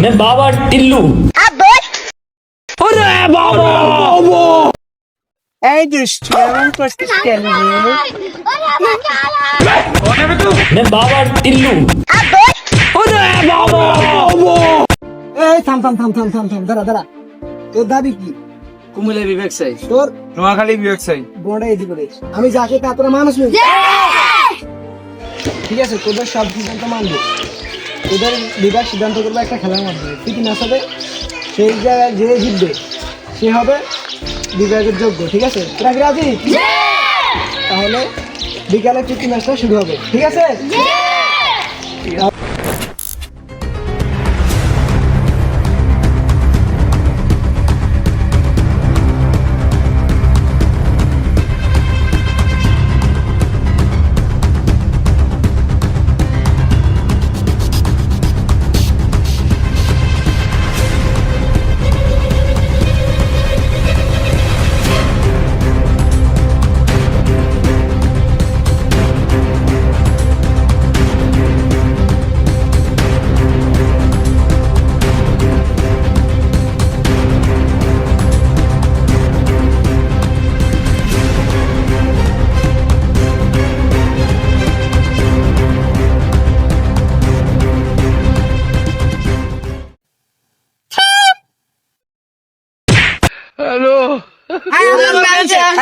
मैं बाबा टिल्लू এই দৃষ্টি এমন করছিস কেন मैं बाबा टिल्लू এই থাম থাম থাম থাম থাম থাম দাঁড়া দাঁড়া তোর দাবি কি কুমিল্লা বিবেক চাই তোর নোয়াখালী বিবেক চাই বড় এদি করে আমি যাকে তা তোরা মানুষ নই। ঠিক আছে তোদের সব সিদ্ধান্ত মানবো তোদের বিভাগ সিদ্ধান্ত করবে একটা খেলার মাধ্যমে ঠিক না হবে সেই জায়গায় যে জিতবে সে হবে বিভাগের যোগ্য ঠিক আছে? রাজি? তাহলে বিকালে প্রীতি ম্যাচটা শুরু হবে ঠিক আছে?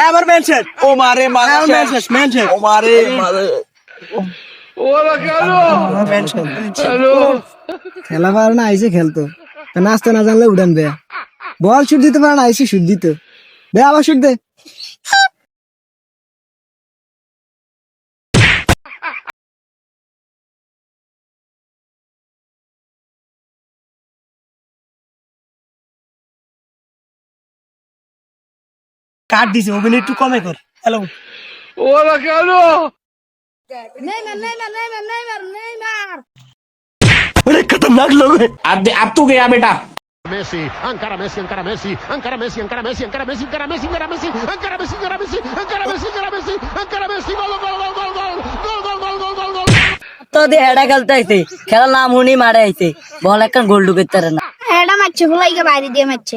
আমার মেনশন ও মারে মারে। মেনশন মেনশন ও মারে মারে। খেলা। পারে না আইসে খেলতো। নাচতে না জানলে উড়ান বে। বল শুট দিতে পারে না আইসে শুট দিত। বে আবার শুট দে। কাট দিছে অভিনয় একটু কমে কর hello Neymar Neymar Neymar Neymar Neymar अब अब तू गया बेटा Messi, encara Messi, encara Messi, encara Messi, encara Messi, encara Messi, encara Messi, encara Messi, encara Messi, encara Messi, encara Messi, encara Messi, encara Messi, gol, gol, gol, gol, gol, gol, gol, gol, gol, gol, gol. তো দিয়ে হেডা খেলতে আইছে খেলার নাম উনি মারে আইছে বল একটা গোল ঢুকাইতে পারে না এটা মারছে ফুলাইকে বাইরে দিয়ে মারছে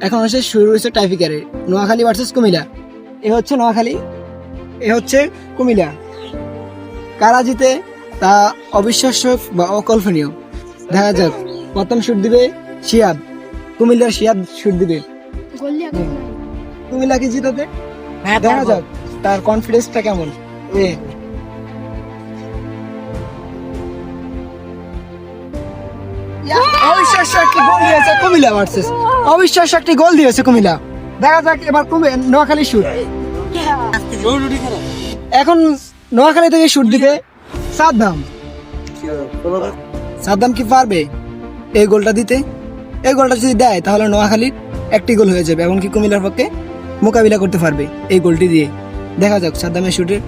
এখন হচ্ছে শুরু হয়েছে টাইফিকারে নোয়াখালী ভার্সেস কুমিল্লা। এ হচ্ছে নোয়াখালী এ হচ্ছে কুমিল্লা। কারা জিতে তা অবিশ্বাস্য বা অকল্পনীয়। দেখা যাক। প্রথম শুট দিবে শিয়াব। কুমিল্লার শিয়াব শুট দিবে। কুমিল্লা কি জিতাতে? দেখা যাক। তার কনফিডেন্সটা কেমন? এ অবিশ্বাস্য একটি গোল দিয়েছে কুমিল্লা ভার্সেস। অবিশ্বাস্য একটি গোল দিয়েছে কুমিল্লা। দেখা যাক এবার কুমি- নোয়াখালী শুট এখন নোয়াখালী থেকে শুট দিবে সাদ্দাম। সাদ্দাম কি পারবে এই গোলটা দিতে? এই গোলটা যদি দেয় তাহলে নোয়াখালীর একটি গোল হয়ে যাবে এমনকি কুমিল্লার পক্ষে মোকাবিলা করতে পারবে এই গোলটি দিয়ে। দেখা যাক সাদ্দামের শুটের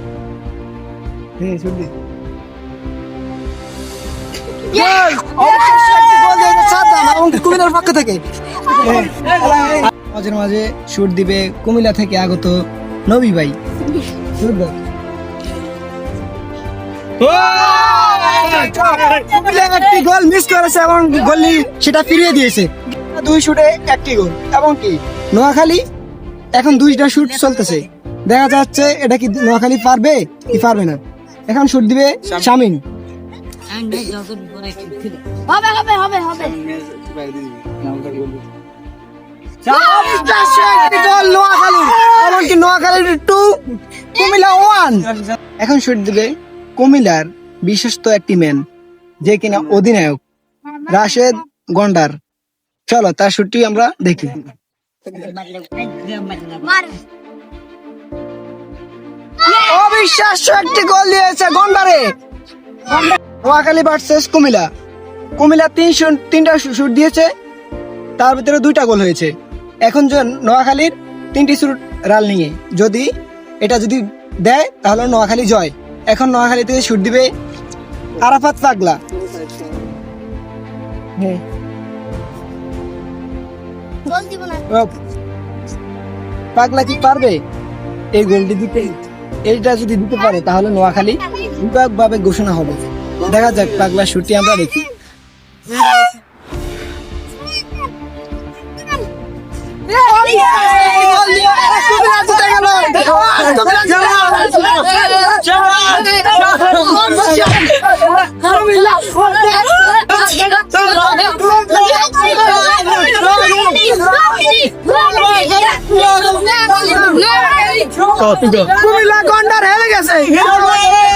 হ্যাঁ শুট দিয়ে অবশ্যই একটি গোল দিয়েছে সাদ্দাম এমনকি কুমিল্লার পক্ষ থেকে? মাঝে মাঝে শুট দিবে কুমিল্লা থেকে আগত নবী ভাই। একটি গোল মিস করেছে এবং গোলি সেটা ফিরিয়ে দিয়েছে। দুই শুটে একটি গোল। এবং কি? নোয়াখালী? এখন দুইটা শুট চলতেছে। দেখা যাচ্ছে এটা কি নোয়াখালী পারবে? কি পারবে না? এখন শুট দিবে শামিন হবে হবে হবে হবে। এখন শুট দিবে কুমিল্লার বিশ্বস্ত একটি ম্যান যে কিনা অধিনায়ক, রাশেদ গন্ডার। চলো, তার শুটটি আমরা দেখি। অবিশ্বাস্য একটি গোল দিয়েছে গন্ডারে নোয়াখালী ভার্সেস কুমিলা কুমিল্লা। তিন তিনটা শুট দিয়েছে তার ভিতরে দুইটা গোল হয়েছে। এখন যে নোয়াখালীর তিনটি শুট রাল নিয়ে যদি এটা যদি দেয় তাহলে নোয়াখালী জয়। এখন নোয়াখালী থেকে শুট দিবে আরাফাত পাগলা। হ্যাঁ। গোল দিব না। ও, পাগলা কি পারবে? এই গোলটি দিতে এইটা যদি দিতে পারে তাহলে নোয়াখালী বিভাগভাবে ঘোষণা হবে। দেখা যাক পাগলা শুটটি আমরা দেখি। কুমিল্লা গন্ডার হেরে গেছে। কুমিল্লা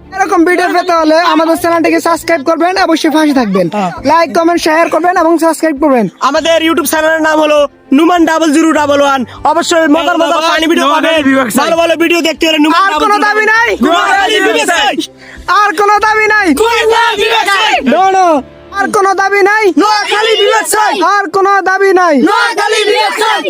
এরকম ভিডিও পেতে হলে আমাদের চ্যানেলটিকে সাবস্ক্রাইব করবেন অবশ্যই পাশে থাকবেন। লাইক কমেন্ট শেয়ার করবেন এবং সাবস্ক্রাইব করবেন। আমাদের ইউটিউব চ্যানেলের নাম হলো Numan double zero double one অবশ্যই মজার মজার পানি ভিডিও পাবেন। ভালো ভালো ভিডিও দেখতে হলে নুমান আর কোনো দাবি নাই। আর কোনো দাবি নাই. আর কোনো দাবি নাই। নোয়াখালী আর কোনো দাবি নাই। নোয়াখালী সাইড।